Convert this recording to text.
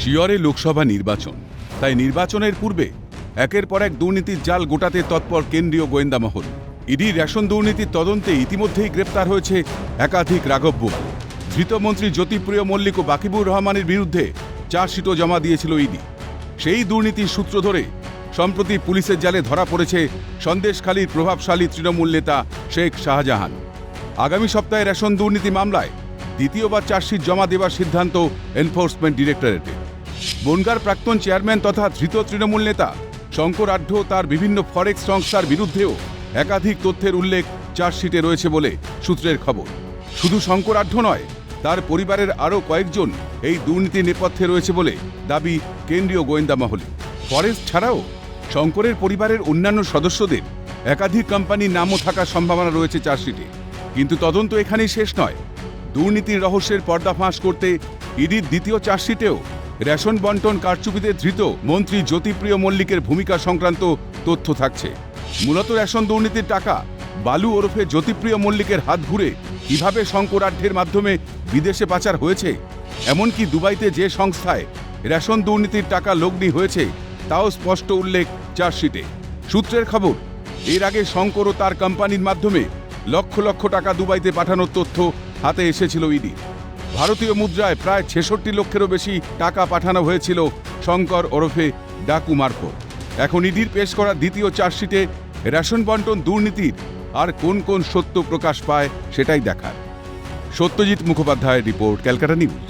শিয়রে লোকসভা নির্বাচন। তাই নির্বাচনের পূর্বে একের পর এক দুর্নীতির জাল গোটাতে তৎপর কেন্দ্রীয় গোয়েন্দা মহল। ইডি রেশন দুর্নীতির তদন্তে ইতিমধ্যেই গ্রেপ্তার হয়েছে একাধিক রাঘব বোয়াল ধৃত মন্ত্রী জ্যোতিপ্রিয় মল্লিক ও বাকিবুর রহমানের বিরুদ্ধে চার্জশিটও জমা দিয়েছিল ইডি। সেই দুর্নীতির সূত্র ধরে সম্প্রতি পুলিশের জালে ধরা পড়েছে সন্দেশখালীর প্রভাবশালী তৃণমূল নেতা শেখ শাহজাহান। আগামী সপ্তাহে রেশন দুর্নীতি মামলায় দ্বিতীয়বার চার্জশিট জমা দেওয়ার সিদ্ধান্ত এনফোর্সমেন্ট ডিরেক্টরেটে বনগার প্রাক্তন চেয়ারম্যান তথা ধৃত তৃণমূল নেতা শঙ্কর আঢ্য তার বিভিন্ন ফরেক্স সংস্থার বিরুদ্ধেও একাধিক তথ্যের উল্লেখ চার্জশিটে রয়েছে বলে সূত্রের খবর। শুধু শঙ্কর আঢ্য নয়, তার পরিবারের আরও কয়েকজন এই দুর্নীতি নেপথ্যে রয়েছে বলে দাবি কেন্দ্রীয় গোয়েন্দা মহলে। ফরেস্ট ছাড়াও শঙ্করের পরিবারের অন্যান্য সদস্যদের একাধিক কোম্পানির নামও থাকার সম্ভাবনা রয়েছে চার্জশিটে। কিন্তু তদন্ত এখানেই শেষ নয়। দুর্নীতির রহস্যের পর্দাফাঁস করতে ইডির দ্বিতীয় চার্জশিটেও রেশন বন্টন কারচুপিতে ধৃত মন্ত্রী জ্যোতিপ্রিয় মল্লিকের ভূমিকা সংক্রান্ত তথ্য থাকছে। মূলত রেশন দুর্নীতির টাকা বালু ওরফে জ্যোতিপ্রিয় মল্লিকের হাত ঘুরে কীভাবে শঙ্করাঢ্যের মাধ্যমে বিদেশে পাচার হয়েছে, এমনকি দুবাইতে যে সংস্থায় রেশন দুর্নীতির টাকা লগ্নি হয়েছে, তাও স্পষ্ট উল্লেখ চার্জশিটে। সূত্রের খবর, এর আগে শঙ্কর ও তার কোম্পানির মাধ্যমে লক্ষ লক্ষ টাকা দুবাইতে পাঠানোর তথ্য হাতে এসেছিল ইডি। ভারতীয় মুদ্রায় প্রায় ছেষট্টি লক্ষেরও বেশি টাকা পাঠানো হয়েছিল শঙ্কর ওরফে ডাকু মারফত এখন ইডির পেশ করা দ্বিতীয় চার্জশিটে রেশন বন্টন দুর্নীতির আর কোন কোন সত্য প্রকাশ পায় সেটাই দেখার। সত্যজিৎ মুখোপাধ্যায়ের রিপোর্ট ক্যালকাটা নিউজ।